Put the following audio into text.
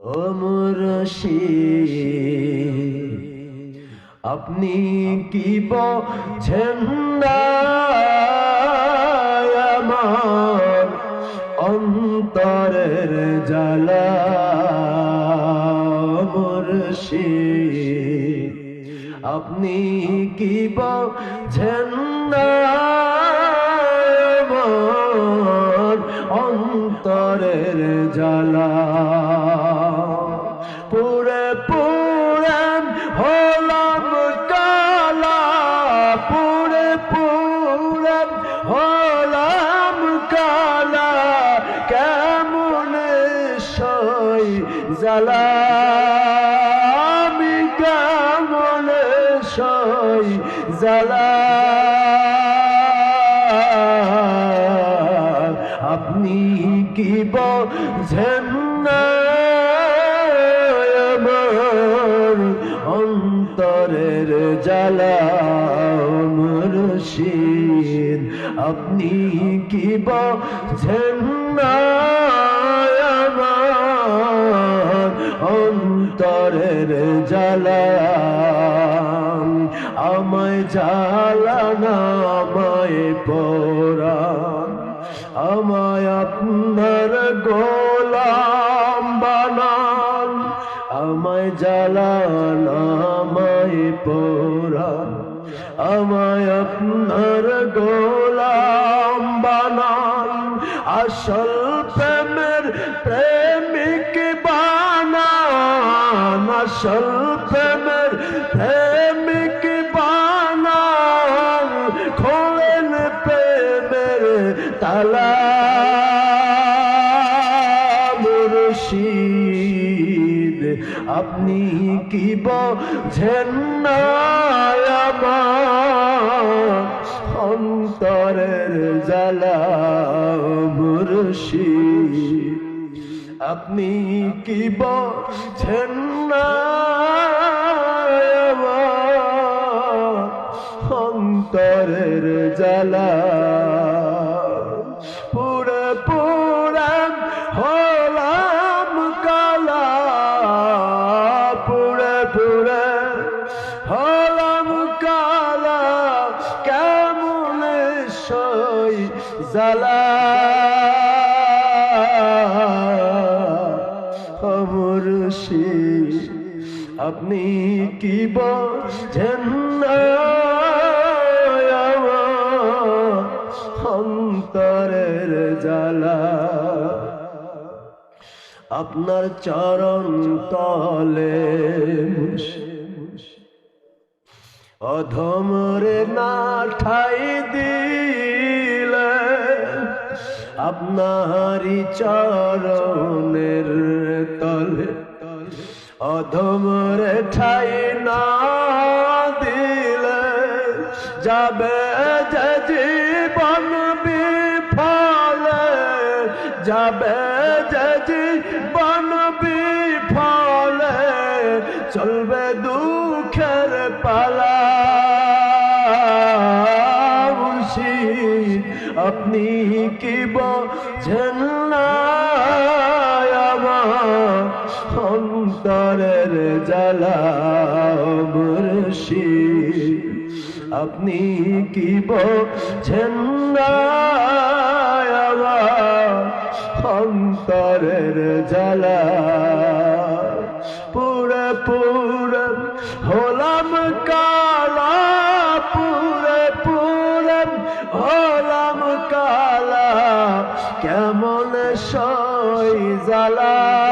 অমরশি আপনি কি বোঝেন না আমার অন্তরের জ্বালা? মুর্শি আপনি কি আমার অন্তরের জ্বালা আমি সই জ্বালা আপনি কি বোঝেন না অন্তরের জ্বালা মুর্শিদ? আপনি কি বোঝেন না আমায় জ্বালা না, আমায় পোড়া আমায় আপনার গোলাম বানান। আমায় জ্বালান আমায় পোড়ান আমায় আপনার গোলাম বানান। আসল প্রেমের প্রেমিক বানান। আসল প্রেমের প্রেমিক তালা মুর্শিদ, আপনি কি বোঝেন না অন্তরের জ্বালা মুর্শিদ? আপনি কি বোঝেন না অন্তরের জ্বালা আপনি কি বোঝেন না আমার অন্তরের জ্বালা। আপনার চরণ তলে অধমরে না ঠাই দিলে আপনারই চরণের তলে অধমরে ঠাই না দিলে যাবে যে জীবন বিফলে, যাবে যে জীবন বিফলে, চলবে দুঃখের পালা। আপনি কি বোঝেন অন্তরের জ্বালা মুর্শিদ আপনি কি বোঝেন না আমার অন্তরের জ্বালা। পুরে পুরে হলাম কালা, পুরে পুরে হলাম কালা। কেমন সই জ্বালা?